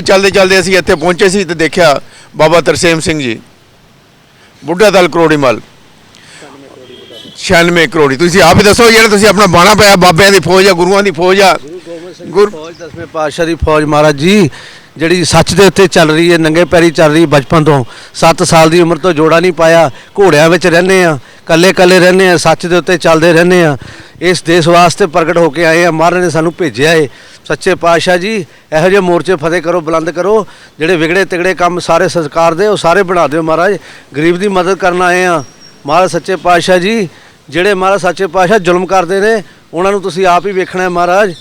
ਚੱਲਦੇ ਚੱਲਦੇ ਅਸੀਂ ਇੱਥੇ ਪਹੁੰਚੇ ਸੀ ਤੇ ਦੇਖਿਆ ਬਾਬਾ ਤਰਸੇਮ ਸਿੰਘ ਜੀ। ਬੁੱਢਾ ਦਲ ਕਰੋੜੀ ਮਲ। 96 ਕਰੋੜੀ। ਤੁਸੀਂ ਆਪ ਹੀ ਦੱਸੋ ਜਿਹੜਾ ਤੁਸੀਂ ਆਪਣਾ ਬਾਣਾ ਪਾਇਆ ਬਾਬਿਆਂ ਦੀ ਫੌਜ ਆ ਗੁਰੂਆਂ ਦੀ ਫੌਜ ਆ। ਗੁਰ ਫੌਜ ਦਸਵੇਂ ਪਾਤਸ਼ਾਹ ਦੀ ਫੌਜ ਮਹਾਰਾਜ ਜੀ ਜਿਹੜੀ ਸੱਚ ਦੇ ਉੱਤੇ ਚੱਲ ਰਹੀ ਹੈ ਨੰਗੇ ਪੈਰੀ ਚੱਲ ਰਹੀ ਬਚਪਨ ਤੋਂ। 7 ਸਾਲ ਦੀ ਉਮਰ ਤੋਂ ਜੋੜਾ ਨਹੀਂ ਪਾਇਆ ਘੋੜਿਆਂ ਵਿੱਚ ਰਹਿੰਦੇ ਆ ਕੱਲੇ ਕੱਲੇ ਰਹਿੰਦੇ ਆ, ਸੱਚ ਦੇ ਉੱਤੇ ਚੱਲਦੇ ਰਹਿੰਦੇ ਆ। ਇਸ ਦੇਸ਼ ਵਾਸਤੇ ਪ੍ਰਗਟ ਹੋ ਕੇ ਆਏ ਆ, ਮਹਾਰਾਜ ਨੇ ਸਾਨੂੰ ਭੇਜਿਆ ਏ। ਸੱਚੇ ਪਾਤਸ਼ਾਹ ਜੀ, ਇਹੋ ਜਿਹੇ ਮੋਰਚੇ ਫਤਿਹ ਕਰੋ, ਬੁਲੰਦ ਕਰੋ। ਜਿਹੜੇ ਵਿਗੜੇ ਤਿਗੜੇ ਕੰਮ ਸਾਰੇ ਸੰਸਕਾਰ ਦੇ, ਉਹ ਸਾਰੇ ਬਣਾ ਦਿਓ ਮਹਾਰਾਜ। ਗਰੀਬ ਦੀ ਮਦਦ ਕਰਨ ਆਏ ਆ। ਮਹਾਰਾਜ ਸੱਚੇ ਪਾਤਸ਼ਾਹ ਜੀ, ਜਿਹੜੇ ਮਹਾਰਾਜ ਸੱਚੇ ਪਾਤਸ਼ਾਹ ਜ਼ੁਲਮ ਕਰਦੇ ਨੇ, ਉਹਨਾਂ ਨੂੰ ਤੁਸੀਂ ਆਪ ਹੀ ਵੇਖਣਾ ਹੈ ਮਹਾਰਾਜ।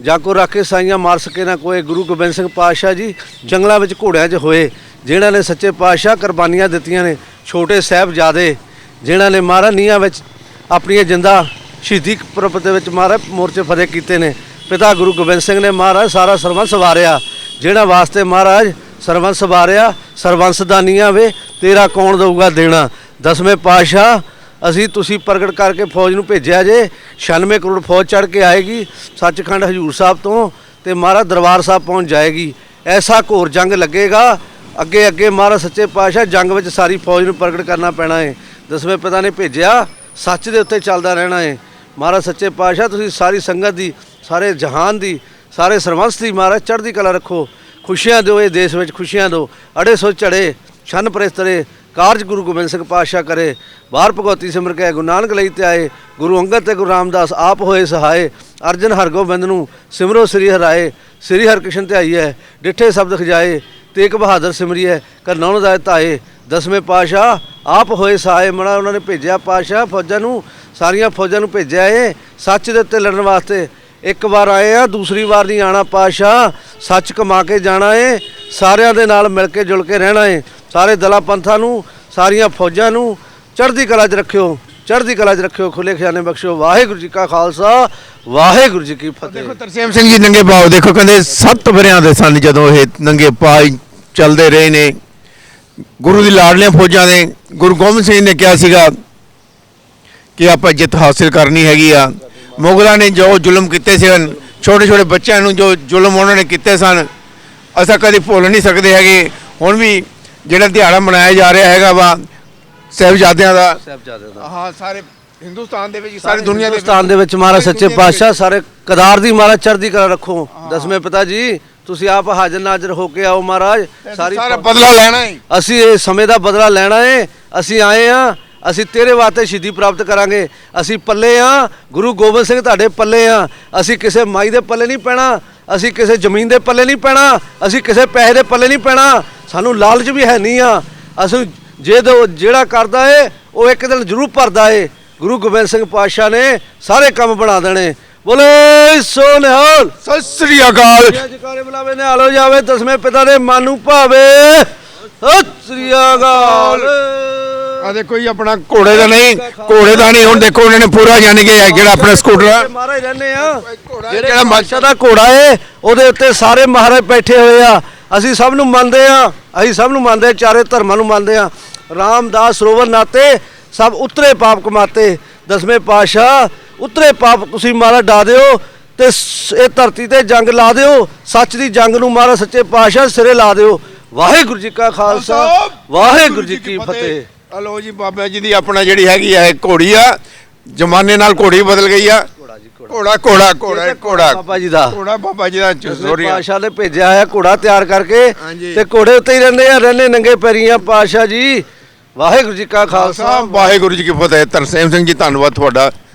ਜਾਂ ਕੋ ਰੱਖੇ ਸਾਈਆਂ ਮਾਰ ਸਕੇ ਨਾ ਕੋਈ, ਗੁਰੂ ਗੋਬਿੰਦ ਸਿੰਘ ਪਾਤਸ਼ਾਹ ਜੀ, ਜੰਗਲਾਂ ਵਿੱਚ ਘੋੜਿਆਂ 'ਚ ਹੋਏ। ਜਿਨ੍ਹਾਂ ਨੇ ਸੱਚੇ ਪਾਤਸ਼ਾਹ ਕੁਰਬਾਨੀਆਂ ਦਿੱਤੀਆਂ ਨੇ, ਛੋਟੇ ਸਾਹਿਬਜ਼ਾਦੇ ਜਿਨ੍ਹਾਂ ਨੇ ਮਹਾਰਾਜ ਨੀਹਾਂ ਵਿੱਚ ਆਪਣੀਆਂ ਜਿੰਦਾ ਸ਼ਹੀਦੀ ਪੁਰਬ ਦੇ ਵਿੱਚ ਮਹਾਰਾਜ ਮੋਰਚੇ ਫਤਿਹ ਕੀਤੇ ਨੇ। ਪਿਤਾ ਗੁਰੂ ਗੋਬਿੰਦ ਸਿੰਘ ਨੇ ਮਹਾਰਾਜ ਸਾਰਾ ਸਰਵੰਸ ਵਾਰਿਆ ਜਿਹੜਾ ਵਾਸਤੇ ਮਹਾਰਾਜ ਸਰਵੰਸ ਵਾਰਿਆ ਸਰਬੰਸ ਦਾ ਨੀਹਾਂ ਵੇ, ਤੇਰਾ ਕੌਣ ਦਊਗਾ ਦੇਣਾ? ਦਸਵੇਂ ਪਾਤਸ਼ਾਹ, ਅਸੀਂ ਤੁਸੀਂ ਪ੍ਰਗਟ ਕਰਕੇ ਫੌਜ ਨੂੰ ਭੇਜਿਆ ਜੇ 96 ਕਰੋੜ ਫੌਜ ਚੜ ਕੇ ਆਏਗੀ, ਸੱਚਖੰਡ ਹਜੂਰ ਸਾਹਿਬ ਤੋਂ ਤੇ ਮਹਾਰਾਜ ਦਰਬਾਰ ਸਾਹਿਬ ਪਹੁੰਚ ਜਾਏਗੀ। ਐਸਾ ਘੋਰ ਜੰਗ ਲੱਗੇਗਾ ਅੱਗੇ ਅੱਗੇ ਮਹਾਰਾਜ ਸੱਚੇ ਪਾਤਸ਼ਾਹ ਜੰਗ ਵਿੱਚ ਸਾਰੀ ਫੌਜ ਨੂੰ ਪ੍ਰਗਟ ਕਰਨਾ ਪੈਣਾ ਹੈ ਦਸਵੇਂ ਪਿਤਾ ਨੇ ਭੇਜਿਆ, ਸੱਚ ਦੇ ਉੱਤੇ ਚੱਲਦਾ ਰਹਿਣਾ ਹੈ ਮਹਾਰਾਜ ਸੱਚੇ ਪਾਤਸ਼ਾਹ, ਤੁਸੀਂ ਸਾਰੀ ਸੰਗਤ ਦੀ, ਸਾਰੇ ਜਹਾਨ ਦੀ, ਸਾਰੇ ਸਰਵੰਸ ਦੀ ਮਹਾਰਾਜ ਚੜ੍ਹਦੀ ਕਲਾ ਰੱਖੋ। ਖੁਸ਼ੀਆਂ ਦਿਓ ਇਹ ਦੇਸ਼ ਵਿੱਚ, ਖੁਸ਼ੀਆਂ ਦਿਓ। ਅੜੇ ਸੋ ਚੜੇ, ਛੰਨ ਪ੍ਰੇਸਤਰੇ ਕਾਰਜ ਗੁਰੂ ਗੋਬਿੰਦ ਸਿੰਘ ਪਾਤਸ਼ਾਹ ਕਰੇ। ਬਾਹਰ ਭਗਵਤੀ ਸਿਮਰ ਕੇ ਗੁਰੂ ਨਾਨਕ ਲਈ ਤੇ ਆਏ। ਗੁਰੂ ਅੰਗਦ ਤੇ ਗੁਰੂ ਰਾਮਦਾਸ ਆਪ ਹੋਏ ਸਹਾਏ। ਅਰਜਨ ਹਰਗੋਬਿੰਦ ਨੂੰ ਸਿਮਰੋ ਸ੍ਰੀ ਹਰਾਏ। ਸ੍ਰੀ ਹਰਕ੍ਰਿਸ਼ਨ ਤੇ ਹੈ, ਡਿੱਠੇ ਸ਼ਬਦ ਖਜਾਏ। ਤੇਗ ਬਹਾਦਰ ਸਿਮਰੀਐ ਕਰ ਨੌਨ ਦਾਇ ਧਾਏ। ਦਸਵੇਂ ਪਾਤਸ਼ਾਹ ਆਪ ਹੋਏ ਸਹਾਏ ਮਣਾ ਉਹਨਾਂ ਨੇ ਭੇਜਿਆ ਪਾਤਸ਼ਾਹ, ਫੌਜਾਂ ਨੂੰ, ਸਾਰੀਆਂ ਫੌਜਾਂ ਨੂੰ ਭੇਜਿਆ ਏ ਸੱਚ ਦੇ ਉੱਤੇ ਲੜਨ ਵਾਸਤੇ। ਇੱਕ ਵਾਰ ਆਏ ਆ, ਦੂਸਰੀ ਵਾਰ ਨਹੀਂ ਆਣਾ ਪਾਤਸ਼ਾਹ, ਸੱਚ ਕਮਾ ਕੇ ਜਾਣਾ ਏ, ਸਾਰਿਆਂ ਦੇ ਨਾਲ ਮਿਲ ਕੇ ਜੁਲ ਕੇ ਰਹਿਣਾ ਏ। ਸਾਰੇ ਦਲਾ ਪੰਥਾਂ ਨੂੰ, ਸਾਰੀਆਂ ਫੌਜਾਂ ਨੂੰ ਚੜ੍ਹਦੀ ਕਲਾ 'ਚ ਰੱਖਿਓ, ਚੜ੍ਹਦੀ ਕਲਾ 'ਚ ਰੱਖਿਓ ਖੁੱਲੇ ਖਜ਼ਾਨੇ ਬਖਸ਼ੋ ਵਾਹਿਗੁਰੂ ਜੀ ਕਾ ਖਾਲਸਾ, ਵਾਹਿਗੁਰੂ ਜੀ ਕੀ ਫਤਿਹ। ਦੇਖੋ ਤਰਸੇਮ ਸਿੰਘ ਜੀ, ਨੰਗੇ ਪਾਓ। ਦੇਖੋ ਕਹਿੰਦੇ ਸੱਤ ਵਰਿਆਂ ਦੇ ਸਨ ਜਦੋਂ ਇਹ ਨੰਗੇ ਪਾਈ ਚੱਲਦੇ ਰਹੇ ਨੇ। ਗੁਰੂ ਦੀ ਲਾਡਲੀਆਂ ਫੌਜਾਂ ਨੇ ਗੁਰੂ ਗੋਬਿੰਦ ਸਿੰਘ ਨੇ ਕਿਹਾ ਸੀਗਾ ਕਿ ਆਪਾਂ ਜਿੱਤ ਹਾਸਿਲ ਕਰਨੀ ਹੈਗੀ ਆ। ਮੁਗਲਾਂ ਨੇ ਜੋ ਜ਼ੁਲਮ ਕੀਤੇ ਸਨ ਛੋਟੇ ਛੋਟੇ ਬੱਚਿਆਂ ਨੂੰ ਜੋ ਜ਼ੁਲਮ ਉਹਨਾਂ ਨੇ ਕੀਤੇ ਸਨ ਅਸਾਂ ਕਦੇ ਭੁੱਲ ਨਹੀਂ ਸਕਦੇ ਹੈਗੇ। ਹੁਣ ਵੀ ਜਿਹੜਾ ਦਿਹਾੜਾ ਮਨਾਇਆ ਜਾ ਰਿਹਾ ਹੈਗਾ ਵਾ ਸਾਹਿਬਜ਼ਾਦਿਆਂ ਦਾ ਸਾਹਿਬਜ਼ਾਦੇ ਦਾ। ਹਾਂ ਸਾਰੇ ਹਿੰਦੁਸਤਾਨ ਦੇ ਵਿੱਚ ਸਾਰੀ ਦੁਨੀਆ ਦੇ ਵਿੱਚ ਹਿੰਦੁਸਤਾਨ ਦੇ ਵਿੱਚ ਮਹਾਰਾਜ ਸੱਚੇ ਦੇ ਪਾਤਸ਼ਾਹ ਸਾਰੇ ਕਦਾਰ ਦੀ ਮਹਾਰਾਜ ਚੜ੍ਹਦੀ ਕਲਾ ਰੱਖੋ। ਦਸਵੇਂ ਪਿਤਾ ਜੀ ਤੁਸੀਂ ਆਪ ਹਾਜ਼ਰ ਨਾਜ਼ਰ ਹੋ ਕੇ ਆਓ ਮਹਾਰਾਜ ਸਾਰੀ ਸਾਰਾ ਬਦਲਾ ਲੈਣਾ ਹੈ। ਅਸੀਂ ਇਹ ਸਮੇਂ ਦਾ ਬਦਲਾ ਲੈਣਾ ਏ ਅਸੀਂ ਆਏ ਆ ਅਸੀਂ ਤੇਰੇ ਵਾਸਤੇ ਸ਼ਹੀਦੀ ਪ੍ਰਾਪਤ ਕਰਾਂਗੇ ਅਸੀਂ ਪੱਲੇ ਆ ਗੁਰੂ ਗੋਬਿੰਦ ਸਿੰਘ ਤੁਹਾਡੇ ਪੱਲੇ ਆ ਅਸੀਂ ਕਿਸੇ ਮਾਈ ਦੇ ਪੱਲੇ ਨਹੀਂ ਪੈਣਾ ਅਸੀਂ ਕਿਸੇ ਜ਼ਮੀਨ ਦੇ ਪੱਲੇ ਨਹੀਂ ਪੈਣਾ ਅਸੀਂ ਕਿਸੇ ਪੈਸੇ ਦੇ ਪੱਲੇ ਨਹੀਂ ਪੈਣਾ ਸਾਨੂੰ ਲਾਲਚ ਵੀ ਹੈ ਨਹੀਂ ਆ ਅਸੀਂ ਜੇ ਜਿਹੜਾ ਕਰਦਾ ਏ ਉਹ ਇੱਕ ਦਿਨ ਜ਼ਰੂਰ ਭਰਦਾ ਏ। ਗੁਰੂ ਗੋਬਿੰਦ ਸਿੰਘ ਪਾਤਸ਼ਾਹ ਨੇ ਸਾਰੇ ਕੰਮ ਬਣਾ ਦੇਣੇ। ਬੋਲੇ ਸੋ ਨਿਹਾਲ। ਸਤਿ ਸ੍ਰੀ ਅਕਾਲ। ਜਕਾਰੇ ਬੁਲਾਵੇ ਨੇ ਆਲੋ ਜਾਵੇ ਦਸਵੇਂ ਪਿਤਾ ਦੇ ਮਨ ਨੂੰ ਭਾਵੇ। ਸਤਿ ਸ੍ਰੀ ਅਕਾਲ। ਆ ਦੇਖੋ ਜੀ ਆਪਣਾ ਘੋੜੇ ਦਾ ਨਹੀਂ ਘੋੜੇ ਦਾ ਨਹੀਂ ਹੁਣ ਦੇਖੋ ਉਹਨਾਂ ਨੇ ਪੂਰਾ ਜਾਣ ਕੇ ਜਿਹੜਾ ਆਪਣਾ ਸਕੂਟਰ ਮਹਾਰਾਜ ਰਹਿੰਦੇ ਆ। ਜਿਹੜਾ ਜਿਹੜਾ ਮਾਸ਼ਾ ਦਾ ਘੋੜਾ ਏ ਉਹਦੇ ਉੱਤੇ ਸਾਰੇ ਮਹਾਰਾਜ ਬੈਠੇ ਹੋਏ ਆ। ਅਸੀਂ ਸਭ ਨੂੰ ਮੰਨਦੇ ਆ ਅਸੀਂ ਸਭ ਨੂੰ ਮੰਨਦੇ ਚਾਰੇ ਧਰਮਾਂ ਨੂੰ ਮੰਨਦੇ ਆ। ਰਾਮਦਾਸ ਸਰੋਵਰ ਨਾਤੇ ਸਭ ਉਤਰੇ ਪਾਪ ਕਮਾਤੇ। ਦਸਵੇਂ ਪਾਤਸ਼ਾਹ ਉਤਰੇ ਪਾਪ ਤੁਸੀਂ ਮਹਾਰਾਜ ਡਾ ਦਿਓ ਤੇ ਇਹ ਧਰਤੀ ਤੇ ਜੰਗ ਲਾ ਦਿਓ ਸੱਚ ਦੀ ਜੰਗ ਨੂੰ ਮਹਾਰਾਜ ਸੱਚੇ ਪਾਤਸ਼ਾਹ ਸਿਰੇ ਲਾ ਦਿਓ। ਵਾਹਿਗੁਰੂ ਜੀ ਕਾ ਖਾਲਸਾ ਵਾਹਿਗੁਰੂ ਜੀ ਕੀ ਫਤਿਹ। ਹਲੋ ਜੀ ਬਾਬਾ ਜੀ ਦੀ ਆਪਣਾ ਜਿਹੜੀ ਹੈਗੀ ਆ ਘੋੜੀ ਆ ਜ਼ਮਾਨੇ ਨਾਲ ਘੋੜੀ ਬਦਲ ਗਈ ਆ। ਘੋੜਾ ਘੋੜਾ। ਘੋੜਾ ਘੋੜਾ ਬਾਬਾ ਜੀ ਦਾ। ਘੋੜਾ ਬਾਬਾ ਜੀ ਦਾ ਸੋਰੀ ਪਾਤਸ਼ਾਹ ਨੇ ਭੇਜਿਆ ਹੋਇਆ ਘੋੜਾ ਤਿਆਰ ਕਰਕੇ। ਤੇ ਘੋੜੇ ਉੱਤੇ ਹੀ ਰਹਿੰਦੇ ਆ ਰਹਿੰਦੇ ਨੰਗੇ ਪੈਰੀਆਂ ਪਾਤਸ਼ਾਹ ਜੀ। ਵਾਹਿਗੁਰੂ ਜੀ ਕਾ ਖਾਲਸਾ। ਵਾਹਿਗੁਰੂ ਜੀ ਕੀ ਫਤਿਹ। ਤਰਸੇਮ ਸਿੰਘ ਜੀ ਧੰਨਵਾਦ ਤੁਹਾਡਾ।